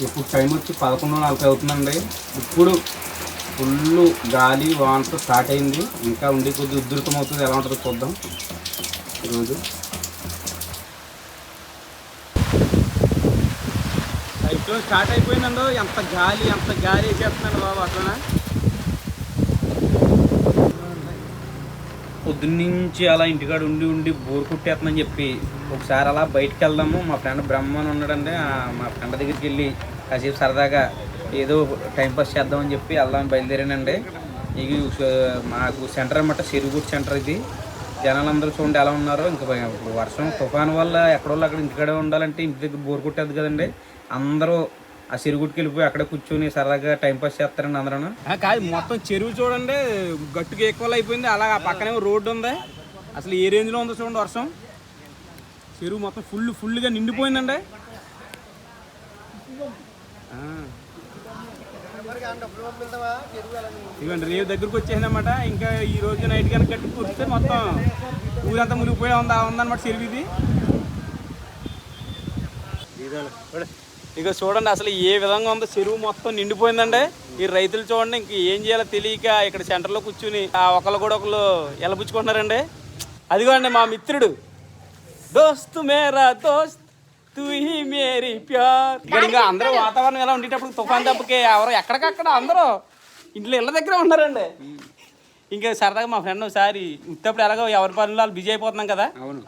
ఇప్పుడు టైం వచ్చి పదకొండు నలభై అవుతుందండి. ఇప్పుడు ఫుల్ గాలి వానతో స్టార్ట్ అయింది. ఇంకా ఉండి కొద్ది ఉధృతం అవుతుంది. ఎలా ఉంటుందో చూద్దాం. ఈరోజు. సైక్లోన్ స్టార్ట్ అయిపోయిందండో? ఎంత గాలి ఎంత గాలి వేసేస్తున్నాడు బాబు అట్లనా? పొద్దున్నుంచి అలా ఇంటికాడ ఉండి ఉండి బోర్ కుట్టేస్తుందని చెప్పి ఒకసారి అలా బయటికి వెళ్దాము మా ఫ్రెండ్ బ్రహ్మన్ ఉన్నాడండి. మా ఫ్రెండ్ దగ్గరికి వెళ్ళి కాసేపు సరదాగా ఏదో టైంపాస్ చేద్దామని చెప్పి వెళ్దాం బయలుదేరానండి. ఇది మాకు సెంటర్ అనమాట సిరుగుట్ సెంటర్ ఇది. జనాలందరూ చూడండి ఎలా ఉన్నారో. ఇంకా ఇప్పుడు వర్షం తుఫాన్ వల్ల ఎక్కడోళ్ళు అక్కడ ఇంటికాడే ఉండాలంటే ఇంటి దగ్గర బోర్ కొట్టేది కదండి. అందరూ ఆ సిరుగుట్కి వెళ్ళిపోయి అక్కడ కూర్చొని సరదాగా టైంపాస్ చేస్తారండి అందరూ కాదు మొత్తం చెరువు చూడండి గట్టుకి ఎక్కువ అయిపోయింది. అలా ఆ పక్కనే రోడ్డు ఉంది. అసలు ఏ రేంజ్లో ఉందో చూడండి వర్షం. చెరువు మొత్తం ఫుల్ ఫుల్గా నిండిపోయిందండి. ఇవ్వండి రేపు రేవు దగ్గరకు వచ్చేసిందన్నమాట. ఇంకా ఈ రోజు నైట్ కనుక కట్టి కూర్చుంటే మొత్తం ఊరంతా మునిగిపోయి ఉందా ఉందన్నమాట చెరువు ఇది. ఇక చూడండి అసలు ఏ విధంగా ఉందో చెరువు మొత్తం నిండిపోయిందండి. ఈ రైతులు చూడండి ఇంక ఏం చేయాలో తెలియక ఇక్కడ సెంటర్లో కూర్చుని ఆ ఒకళ్ళు కూడా ఒకళ్ళు ఎలబుచ్చుకుంటున్నారండి. అదిగోండి మా మిత్రుడు. దోస్త్ మేరా దోస్త్ తూ హీ మేరీ ప్యార్. ఇక్కడ ఇంకా అందరూ వాతావరణం ఎలా ఉండేటప్పుడు తుఫాన్ దెబ్బకి ఎవరు ఎక్కడికక్కడ అందరూ ఇంట్లో ఇళ్ళ దగ్గర ఉన్నారండి. ఇంకా సరదాగా మా ఫ్రెండ్ ఒకసారి ఉత్తప్పుడు ఎలాగో ఎవరి పనులు వాళ్ళు బిజీ అయిపోతున్నాం కదా. అవును.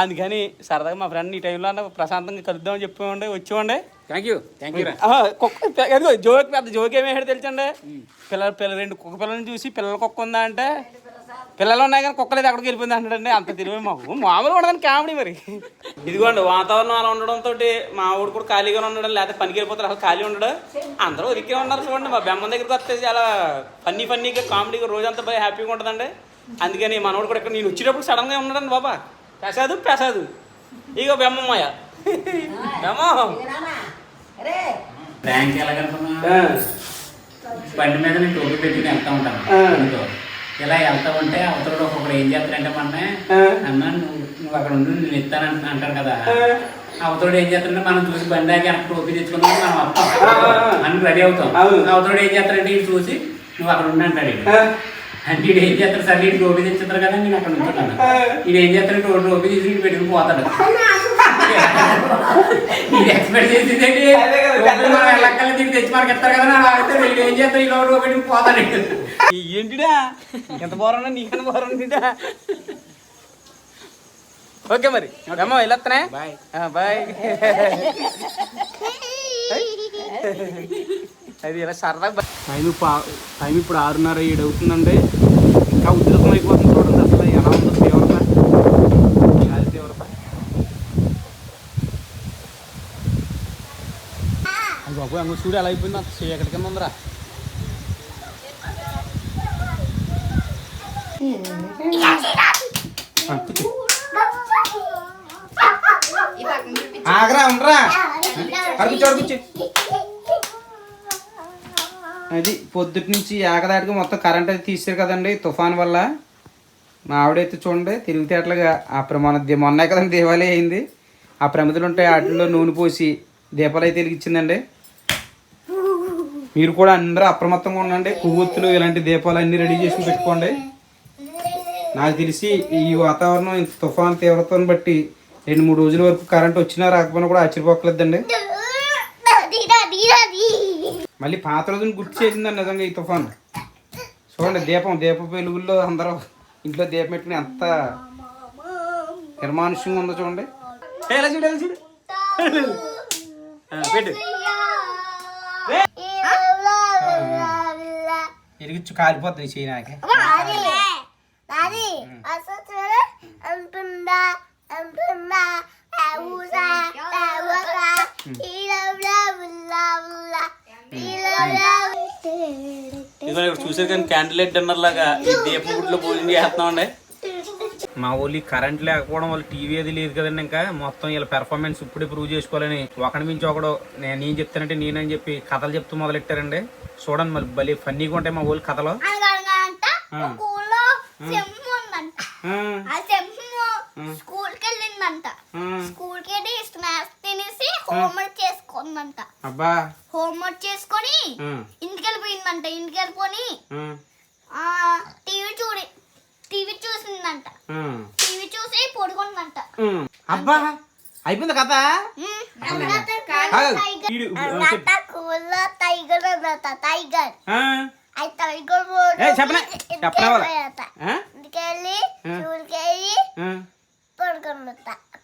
అందుకని సరదాగా మా ఫ్రెండ్ ఈ టైంలో అన్న ప్రశాంతంగా కలుద్దామని చెప్పేవండి వచ్చేవండి thank you thank you joke పెద్ద జోక్ ఏమి వేసాడు తెలుసండి? పిల్లలు పిల్ల రెండు కుక్క పిల్లల్ని చూసి పిల్లల కుక్క ఉందా అంటే పిల్లలు ఉన్నాయి కానీ కుక్క లేదు ఎక్కడికి వెళ్ళిపోయింది అంటాడండి. అంత తెలివి మాకు. మామూలుగా ఉండదని కామెడీ మరి. ఇదిగోండి వాతావరణం అలా ఉండడంతో మా ఊడు కూడా ఖాళీగా ఉండడం లేకపోతే పనికి వెళ్ళిపోతారు అసలు ఖాళీ ఉండడు. అందరూ ఒరికే ఉన్నారు చూడండి మా బెమ్మ దగ్గరికి వస్తే చాలా ఫన్నీ ఫన్నీగా కామెడీగా రోజంతా బాగా హ్యాపీగా ఉంటుందండి. అందుకని మనోడు కూడా ఇక్కడ నేను వచ్చేటప్పుడు సడన్గా ఉన్నాడండి బాబా. ప్రసాదు ప్రసాదు. ఇగో బెమ్మమ్మాయ బెమ్మ. బ్యాంక్ ఎలాగనుకున్నా బండి మీద నేను టోపీ పెట్టుకుని వెళ్తా ఉంటాను. ఇలా వెళ్తా ఉంటే అవతల ఒక్కొక్కడు ఏం చేస్తాడంటే మొన్న ఆ. అన్న నువ్వు నువ్వు అక్కడ ఉండి నేను ఇస్తాను అంటాడు కదా అవతోడు ఏం చేస్తాడంటే మనం చూసి బండి దాకా వెనక టోపీ తెచ్చుకున్నాం మనం వస్తాం. అని రెడీ అవుతాం అవును. అవతోడు ఏం చేస్తాడంటే ఇటు చూసి నువ్వు అక్కడ ఉండి అంటాడు. అంటే ఈడు ఏం చేస్తాడు సరే ఇటు టోపీ తెచ్చుతారు కదా నేను అక్కడ ఉంటున్నాను ఇది ఏం చేస్తాడు టోపీ తీసి ఇటు పెట్టుకుని పోతాడు ఇది ఎక్స్పెక్ట్ చేసింది ఏంటి అదే కదా, టోపీ మనం ఎల్లక్కల్లి దీనికి తెచ్చి మనకి ఇస్తారు కదా అయితే వీడు ఏం చేస్తాడు ఈ లోటు పెట్టుకుని పోతాడు ఈడు. ఏంటిడా? ఎంత బాగున్నా నీకన్నా బాగుందా ఓకే మరి. అమ్మ వెళ్ళొస్తానే బాయ్. బాయ్. అది ఇలా సరదా టైం టైం ఇప్పుడు ఆరున్నర ఏడు అవుతుందండి ఇంకా ఉధృతం అయిపోతుంది చూడండి అసలు ఎలా ఉందో తీవ్రత గాలి తీవ్రత అది బాబు అంగు చూడు ఎలా అయిపోయింది అంత చీకటి కింద ఉందిరా ఆగరా ఉండరా? అడుగుచ్చు అది పొద్దుటి నుంచి ఏకదాటికి మొత్తం కరెంట్ అయితే తీసారు కదండి తుఫాన్ వల్ల. మా ఆవిడైతే చూడండి తిరుగుతేటలుగా ఆ ప్రమాణ మొన్న కదండి దీపావళి అయింది. ఆ ప్రమిదలు ఉంటాయి వాటిల్లో నూనె పోసి దీపాలు అయితే వెలిగించిందండి. మీరు కూడా అందరూ అప్రమత్తంగా ఉండండి. కొవ్వొత్తులు ఇలాంటి దీపాలు అన్నీ రెడీ చేసుకుని పెట్టుకోండి. నాకు తెలిసి ఈ వాతావరణం ఇంత తుఫాన్ తీవ్రతను బట్టి రెండు మూడు రోజుల వరకు కరెంట్ వచ్చినా రాకపోయినా కూడా ఆశ్చర్యపోకలేదండి. మళ్ళీ పాత రోజుని గుర్తు చేసిందండి నిజంగా ఈ తుఫాన్. చూడండి దీపం దీప వెలుగుల్లో అందరూ ఇంట్లో దీపం పెట్టుకుని ఎంత నిర్మానుష్యంగా ఉందో చూడండి. చూడు చూడు పెట్టు. ఎరిగిచ్చు కాలిపోతుంది చేయి నాకే. అంటుందా అంటుందా ఊసా ఊసా ఇలా ఉల్లా ఉల్లా ఇలా ఇదిగో ఇక్కడ చూసారు కానీ క్యాండిల్ లైట్ డిన్నర్ లాగా ఈ దీపం గుడిలో భోజనం చేస్తున్నామండి. మా ఊళ్ళో కరెంట్ లేకపోవడం వల్ల టీవీ అది లేదు కదండి ఇంకా. మొత్తం ఇలా పెర్ఫార్మెన్స్ ఇప్పుడే ప్రూవ్ చేసుకోవాలని ఒకటి మించి ఒకడు నేను నేను చెప్తానంటే నేనని చెప్పి కథలు చెప్తూ మొదలెట్టారండి. చూడండి మళ్ళీ భలే ఫన్నీగా ఉంటాయి మా ఊళ్ళో కథలు. వెళ్ళిందంట వెళ్ళి స్నాక్స్ తినేసి హోంవర్క్ చేసుకో పడుకుందంట అబ్బా. హోంవర్క్ చేసుకొని ఇంటికి వెళ్ళిపోయిందంట ఇంటికి టీవీ చూడి టీవీ చూసిందంట. టీవీ చూసి పడుకుందంట. అబ్బా. అయిపోయింది. కూల్లో టైగర్ చెప్పనే. చెప్పనే వాళ్ళ. ఆ? ఇంటికెళ్ళి ఆ. చూడికెళ్ళి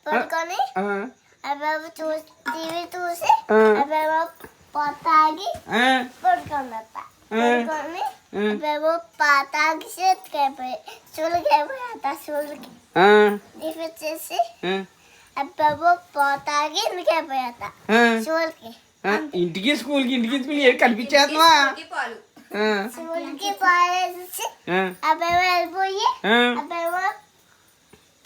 పడుకొని ఆ, అబ్బాయి చూసి టీవీ చూసి. అబ్బాయి ఆ. పడుకొని. అబ్బాయి పాతాగి చేతికైపోయి చూలకైపోయాట చూలకి ఆ, టిఫిన్ చేసి ఇంటికి ఇంటికి స్కూల్ పాలేసి వెళ్ళిపోయి అబ్బాయి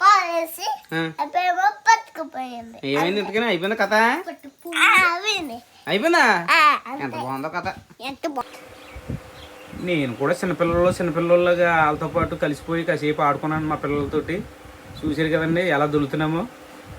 పాలేసి ఆ. అబ్బాయి పట్టుకుపోయింది ఏమైంది ఇంతకనే అయిపోయింది కథ? అయిపోయిందా. ఎంత బాగుందో కథ. ఎంత బాగుంది నేను కూడా చిన్నపిల్లలు చిన్నపిల్లలుగా వాళ్ళతో పాటు కలిసిపోయి కాసేపు ఆడుకున్నాను మా పిల్లలతోటి. చూసారు కదండి ఎలా దొలుతున్నామో.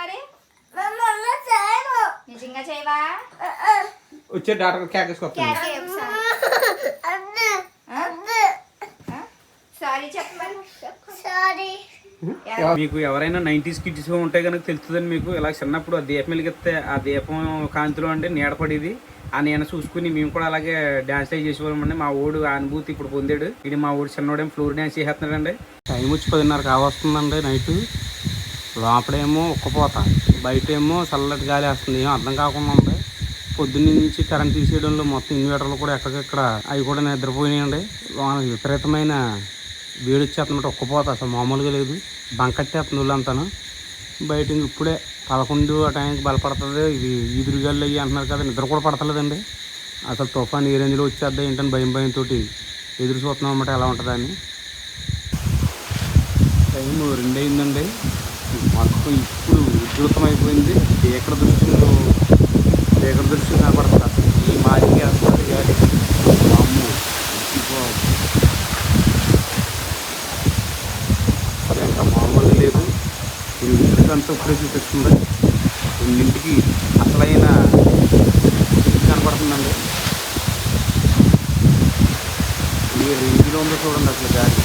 మరి. నిజంగా చేయవా? వచ్చే డాక్టర్ కేకేసుకొస్తాను? సారీ? చెప్పమని సారీ మీకు ఎవరైనా నైంటీస్ కిడ్స్ ఉంటే కనుక తెలుస్తుందని మీకు. ఇలా చిన్నప్పుడు ఆ దీపం వెలిగిస్తే ఆ దీపం కాంతిలో అంటే నీడ పడేది. ఆ నేను చూసుకుని మేము కూడా అలాగే డాన్స్ అయి చేసేవాళ్ళమండి. మా ఊడు ఆ అనుభూతి ఇప్పుడు పొందాడు. ఇది మా ఊడు చిన్నోడేం ఫ్లోర్ డాన్స్ చేస్తున్నాడండి టైం వచ్చి పదిన్నర కావస్తుందండి నైట్. లోపడేమో ఉక్కపోత బయటేమో చల్లటి గాలి వేస్తుంది. ఏం అర్థం కాకుండా ఉంది. పొద్దున్న నుంచి కరెంట్ తీసేయడంలో మొత్తం ఇన్వర్టర్లు కూడా ఎక్కడికెక్కడ అవి కూడా నిద్రపోయినాయండి. లోన విపరీతమైన వేడి వచ్చేస్తున్నట్టు ఒక్కపోత అసలు మామూలుగా లేదు. బంకట్టేస్తుంది వాళ్ళంతాను బయట ఇప్పుడే పదకొండు ఆ టైంకి బలపడుతుంది. ఇది ఈదురుగాళ్ళు అయ్యి అంటున్నారు కదా నిద్ర కూడా పడతలేదండి. అసలు తుఫాన్ ఏ రేంజ్లో వచ్చేద్దా ఏంటని భయం భయంతో ఎదురు చూస్తున్నాం అన్నమాట ఎలా ఉంటుందని. టైం రెండు అయిందండి మొత్తం ఇప్పుడు ఉధృతం అయిపోయింది ఏకర దృష్టిలో ఏకర దృష్టి కనపడుతుంది ఈ మాదిరి వేస్తుంది గాలి అమ్ము. ఇంకో ఇంకా మామూలుగా లేదు. ఇంటికంతా ఇప్పుడే చూపిస్తుంది రెండింటికి అసలైన కనపడుతుందండి. ఈ రేంజ్లో ఉందో చూడండి అసలు గాలి.